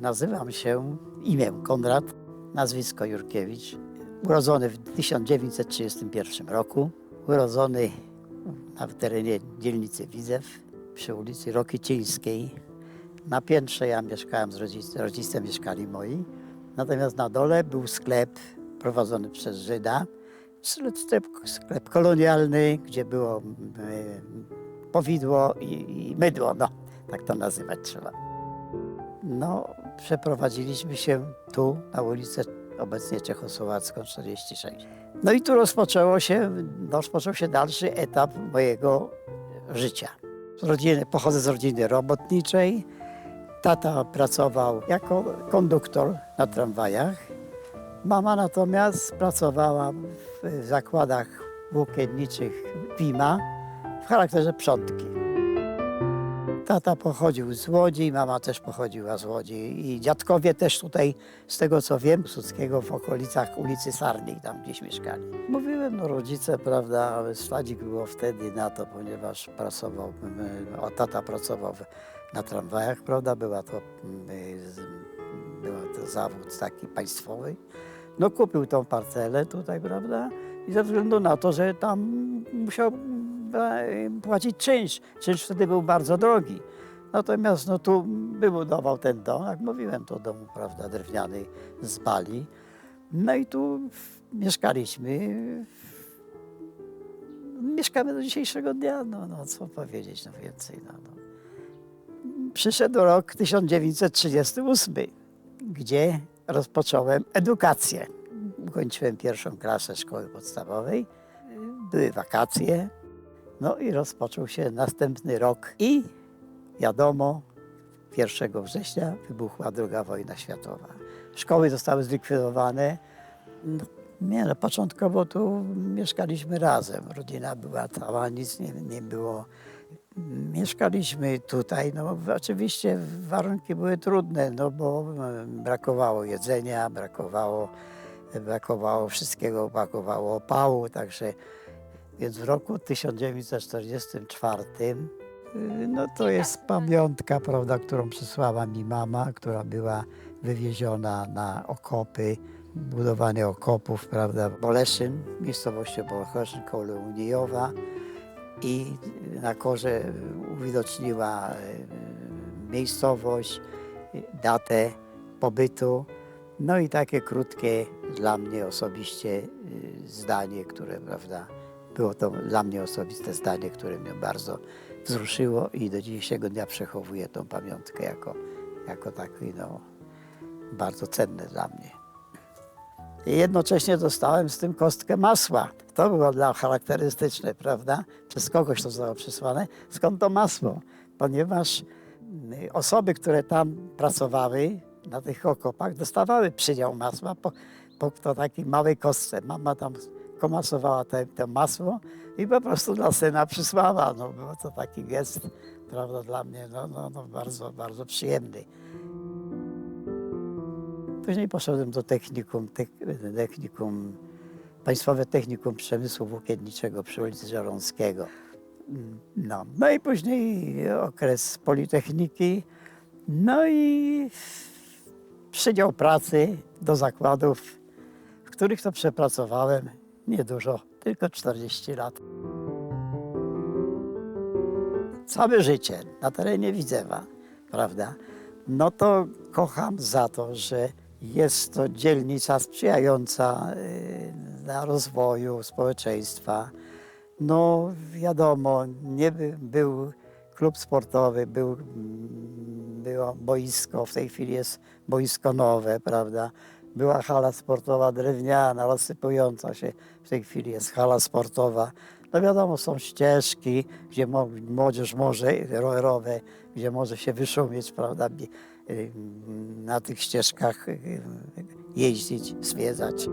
Nazywam się imię Konrad, nazwisko Jurkiewicz. Urodzony w 1931 roku. Urodzony na terenie dzielnicy Widzew przy ulicy Rokicińskiej. Na piętrze ja mieszkałem z rodzicem, rodzice mieszkali moi. Natomiast na dole był sklep prowadzony przez Żyda. Sklep, sklep kolonialny, gdzie było powidło i, i mydło, no tak to nazywać trzeba. No, przeprowadziliśmy się tu na ulicę obecnie Czechosłowacką 46. No i tu rozpoczęło się, rozpoczął się dalszy etap mojego życia. Rodziny, pochodzę z rodziny robotniczej. Tata pracował jako konduktor na tramwajach. Mama natomiast pracowała w zakładach włókienniczych Pima w charakterze przątki. Tata pochodził z Łodzi, mama też pochodziła z Łodzi i dziadkowie też tutaj, z tego co wiem, Suckiego w okolicach ulicy Sarnej, tam gdzieś mieszkali. Mówiłem, no rodzice, prawda, stadzik było wtedy na to, ponieważ pracował, o, tata pracował na tramwajach, prawda, była to, była to zawód taki państwowy. No kupił tą parcelę tutaj, prawda, i ze względu na to, że tam musiał płacić czynsz. Czynsz wtedy był bardzo drogi. Natomiast no, tu wybudował ten dom, jak mówiłem, to dom, prawda, drewniany z bali. No i tu mieszkaliśmy. Mieszkamy do dzisiejszego dnia, no, no co powiedzieć, no więcej. No, no. Przyszedł rok 1938, gdzie rozpocząłem edukację. Ukończyłem pierwszą klasę szkoły podstawowej. Były wakacje. No i rozpoczął się następny rok. I wiadomo, 1 września wybuchła II wojna światowa. Szkoły zostały zlikwidowane. No, nie, no, początkowo tu mieszkaliśmy razem. Rodzina była cała, nic nie, nie było. Mieszkaliśmy tutaj, no oczywiście warunki były trudne, no bo brakowało jedzenia, brakowało, brakowało wszystkiego, brakowało opału, także więc w roku 1944 y, no to jest pamiątka, prawda, którą przysłała mi mama, która była wywieziona na okopy, budowanie okopów, prawda, Boleszyn, miejscowości Boleszyn koło Unijowa i na korze uwidoczniła y, miejscowość, y, datę pobytu. No i takie krótkie dla mnie osobiście zdanie, które, prawda, było to dla mnie osobiste zdanie, które mnie bardzo wzruszyło i do dzisiejszego dnia przechowuję tą pamiątkę jako, jako taki, no, bardzo cenne dla mnie. I jednocześnie dostałem z tym kostkę masła. To było dla charakterystyczne, prawda? Przez kogoś to zostało przysłane. Skąd to masło? Ponieważ y, osoby, które tam pracowały na tych okopach, dostawały przydział masła po, po to takiej małej kostce. Mama tam komasowała te, to masło i po prostu dla syna przysłała. No, było to taki gest, prawda, dla mnie no, no, no, bardzo, bardzo przyjemny. Później poszedłem do technikum, technikum, Państwowe Technikum Przemysłu Włókienniczego przy ulicy Żeromskiego. No, no i później okres Politechniki, no i przydział pracy do zakładów, w których to przepracowałem niedużo, tylko 40 lat. Całe życie na terenie Widzewa, prawda? No to kocham za to, że jest to dzielnica sprzyjająca y, dla rozwoju społeczeństwa. No wiadomo, nie by, był klub sportowy, był, mm, było boisko, w tej chwili jest boisko nowe, prawda? Była hala sportowa drewniana, rozsypująca się, w tej chwili jest hala sportowa. No wiadomo, są ścieżki, gdzie młodzież może, rowerowe, gdzie może się wyszumieć, prawda? Y, Na tych ścieżkach y, jeździć, zwiedzać.